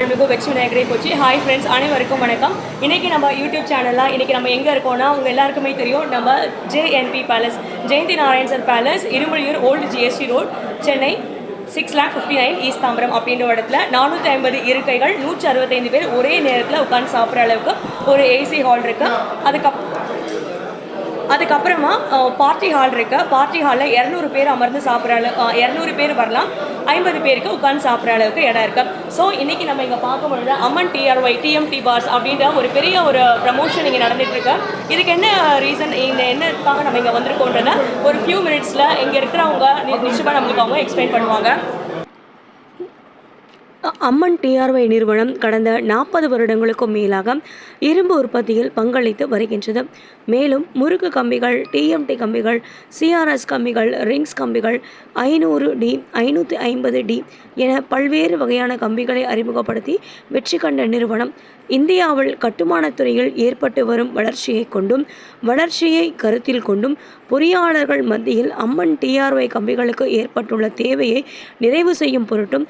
மிகு வெற்றி விநாயகரை போச்சு ஹாய் ஃப்ரெண்ட்ஸ் அனைவருக்கும் வணக்கம். இன்னைக்கு நம்ம யூடியூப் சேனலில் இன்னைக்கு நம்ம எங்கே இருக்கோம்னா உங்கள் எல்லாருக்குமே தெரியும் நம்ம JNP palace Jayanthi Narayan sir palace Irumbuliyur old GST road Chennai six lakh fifty nine east Tambaram அப்படின்ற இடத்துல நானூற்றி ஐம்பது இருக்கைகள் நூற்றி அறுபத்தைந்து பேர் ஒரே நேரத்தில் உட்காந்து சாப்பிட்ற அளவுக்கு ஒரு ஏசி ஹால் இருக்குது அதுக்கப்புறம் அதுக்கப்புறமா பார்ட்டி ஹால் இருக்கு. பார்ட்டி ஹாலில் இரநூறு பேர் அமர்ந்து சாப்பிட்ற அளவு இரநூறு பேர் வரலாம். ஐம்பது பேருக்கு உட்காந்து சாப்பிட்ற அளவுக்கு இடம் இருக்கு. ஸோ இன்னைக்கு நம்ம இங்கே பார்க்க பொழுது அம்மன் டிஆர்ஒய் டிஎம்டி பார்ஸ் அப்படின்ற ஒரு பெரிய ஒரு ப்ரமோஷன் இங்கே நடந்துட்டு இருக்கு. இதுக்கு என்ன ரீசன் இந்த என்னக்காக நம்ம இங்கே வந்திருக்கோன்றத ஒரு ஃபியூ மினிட்ஸில் இங்கே இருக்கிறவங்க நிச்சயமாக நம்மளுக்கு அவங்க எக்ஸ்பிளைன் பண்ணுவாங்க. அம்மன் டிஆர்ஒய் நிறுவனம் கடந்த நாற்பது வருடங்களுக்கும் மேலாக இரும்பு உற்பத்தியில் பங்களித்து வருகின்றது. மேலும் முறுக்கு கம்பிகள் டிஎம்டி கம்பிகள் சிஆர்எஸ் கம்பிகள் ரிங்ஸ் கம்பிகள் ஐநூறு டி ஐநூற்றி ஐம்பது டி என பல்வேறு வகையான கம்பிகளை அறிமுகப்படுத்தி வெற்றி கண்ட நிறுவனம் இந்தியாவில் கட்டுமானத் துறையில் ஏற்பட்டு வரும் வளர்ச்சியை கொண்டும் வளர்ச்சியை கருத்தில் கொண்டும் பொறியாளர்கள் மத்தியில் அம்மன் டிஆர்ஒய் கம்பிகளுக்கு ஏற்பட்டுள்ள தேவையை நிறைவு செய்யும் பொருட்டும்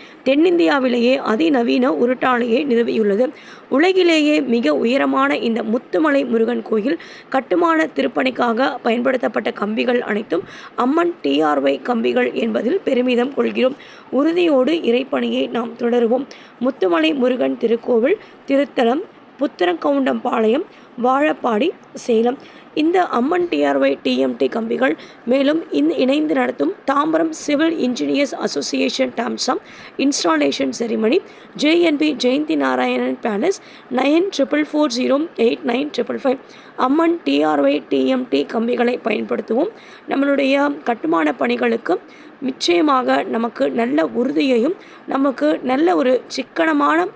தென்னிந்தியாவிலேயே அதிநவீன உருட்டாலையை நிறுவியுள்ளது. உலகிலேயே மிக உயரமான இந்த முத்துமலை முருகன் கோயில் கட்டுமான திருப்பணிக்காக பயன்படுத்தப்பட்ட கம்பிகள் அனைத்தும் அம்மன் டிஆர்ஒய் கம்பிகள் என்பதில் பெருமிதம் கொள்கிறோம். உறுதியோடு இறைப்பணியை நாம் தொடருவோம். முத்துமலை முருகன் திருக்கோவில் திருத்தலம் புத்திரக்கவுண்டம்பாளையம் வாழப்பாடி சேலம். இந்த அம்மன் டிஆர்ஒய் டிஎம்டி கம்பிகள் மேலும் இந் இணைந்து நடத்தும் Tambaram civil engineers association டாம்சம் installation ceremony JNP Jayanthi Narayanan palace nine triple four zero eight nine triple five. Amman TRY TMT கம்பிகளை பயன்படுத்துவோம். நம்மளுடைய கட்டுமான பணிகளுக்கு நிச்சயமாக நமக்கு நல்ல உறுதியையும் நமக்கு நல்ல ஒரு சிக்கனமான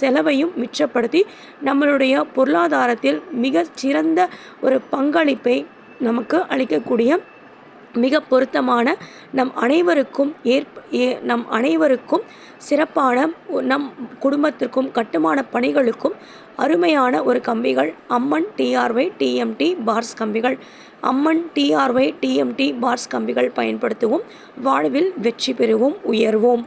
செலவையும் மிச்சப்படுத்தி நம்மளுடைய பொருளாதாரத்தில் மிக சிறந்த ஒரு பங்களிப்பை நமக்கு அளிக்கக்கூடிய மிக பொருத்தமான நம் அனைவருக்கும் ஏற்ப ஏ- நம் அனைவருக்கும் சிறப்பான நம் குடும்பத்திற்கும் கட்டுமான பணிகளுக்கும் அருமையான ஒரு கம்பிகள். அம்மன் டிஆர்ஒய் டிஎம்டி பார்ஸ் கம்பிகள். அம்மன் டிஆர்ஒய் டிஎம்டி பார்ஸ் கம்பிகள் பயன்படுத்துவோம். வாழ்வில் வெற்றி பெறுவோம். உயர்வோம்.